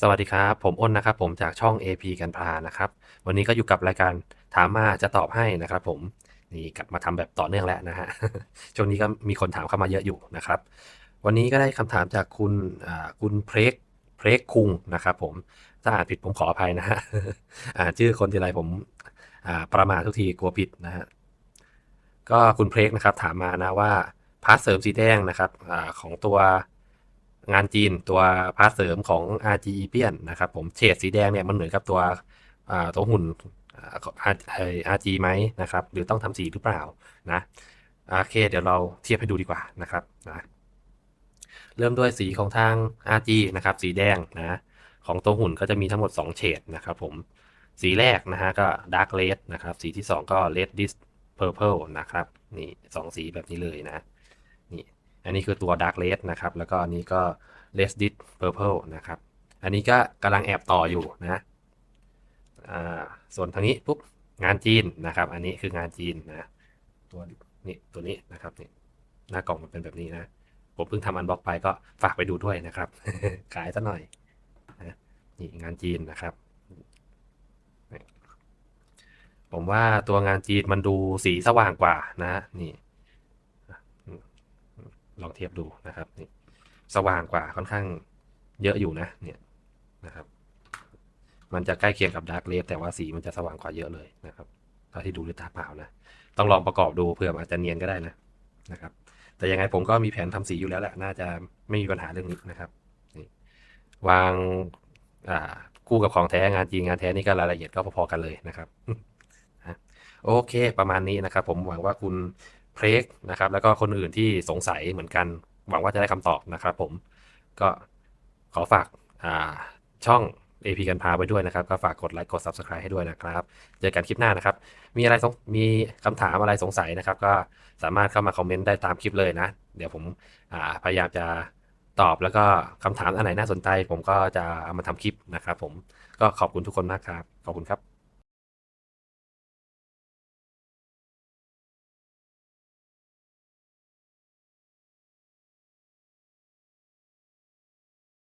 สวัสดีครับ ผมอ้นนะครับ ผมจากช่อง AP กันพานะครับ วันนี้ก็อยู่กับรายการถามมาจะตอบให้นะครับ ผมนี่กลับมาทำแบบต่อเนื่องแล้วนะฮะช่วงนี้ก็มีคนถามเข้ามาเยอะอยู่นะครับ วันนี้ก็ได้คำถามจากคุณคุณเพรกเพรกคุงนะครับ ผมถ้าอ่านผิดผมขออภัยนะฮะอ่านชื่อคนทีไรผมประมาททุกทีกลัวผิดนะฮะก็คุณเพล็กนะครับ ถามมานะว่าพาร์ทเสริมสีแดงนะครับอของตัว งานจีนตัวพาร์ทเสริมของ RG e p i a n นะครับผมเฉดสีแดงเนี่ยมันเหมือนกับตัวตัวหุ่นอาของ R- เอ่อ RG ไหมนะครับ หรือต้องทำสีหรือเปล่านะโอเค เดี๋ยวเราเทียบให้ดูดีกว่านะครับนะเริ่มด้วยสีของทาง RG นะครับ สีแดงนะของตัวหุ่นก็จะมีทั้งหมด 2 เฉดนะครับผมสีแรกนะฮะก็ Dark Red นะครับ สีที่ 2 ก็ Red Dis Purple นะครับ นี่สองสีแบบนี้เลยนะ นี่ อันนี้คือตัว Dark Red นะครับ แล้วก็อันนี้ก็ Red Dis Purple นะครับ อันนี้ก็กำลังแอบต่ออยู่นะส่วนทางนี้ปุ๊บงานจีนนะครับ อันนี้คืองานจีนนะ ตัวนี้ตัวนี้นะครับนี่หน้ากล่องมันเป็นแบบนี้นะ ผมเพิ่งทำอันบ็อกไปก็ฝากไปดูด้วยนะครับ ขายซะหน่อยนะนี่งานจีนนะครับ ผมว่าตัวงานจีนมันดูสีสว่างกว่านะนี่ ลองเทียบดูนะครับนี่สว่างกว่าค่อนข้างเยอะอยู่นะเนี่ยนะครับ มันจะใกล้เคียงกับดาร์กเลสแต่ว่าสีมันจะสว่างกว่าเยอะเลยนะครับเท่าที่ดูด้วยตาเปล่านะต้องลองประกอบดูเผื่ออาจจะเนียนก็ได้นะนะครับ แต่ยังไงผมก็มีแผนทำสีอยู่แล้วแหละน่าจะไม่มีปัญหาเรื่องนี้นะครับนี่วางอ่าคู่กับของแท้งานจริงงานแท้นี่ก็รายละเอียดก็พอๆกันเลยนะครับนะโอเค ประมาณนี้นะครับ ผมหวังว่าคุณ เพลกนะครับ แล้วก็คนอื่นที่สงสัยเหมือนกัน หวังว่าจะได้คำตอบนะครับผมก็ขอฝากอ่าช่อง AP กันพาไปด้วยนะครับ ก็ฝากกดไลค์กด Subscribe ให้ด้วยนะครับ เจอกันคลิปหน้านะครับ มีอะไรมีคำถามอะไรสงสัยนะครับ ก็สามารถเข้ามาคอมเมนต์ได้ตามคลิปเลยนะ เดี๋ยวผมพยายามจะตอบแล้วก็คำถามอันไหนน่าสนใจ ผมก็จะเอามาทำคลิปนะครับ ผมก็ขอบคุณทุกคนมากครับ ขอบคุณครับ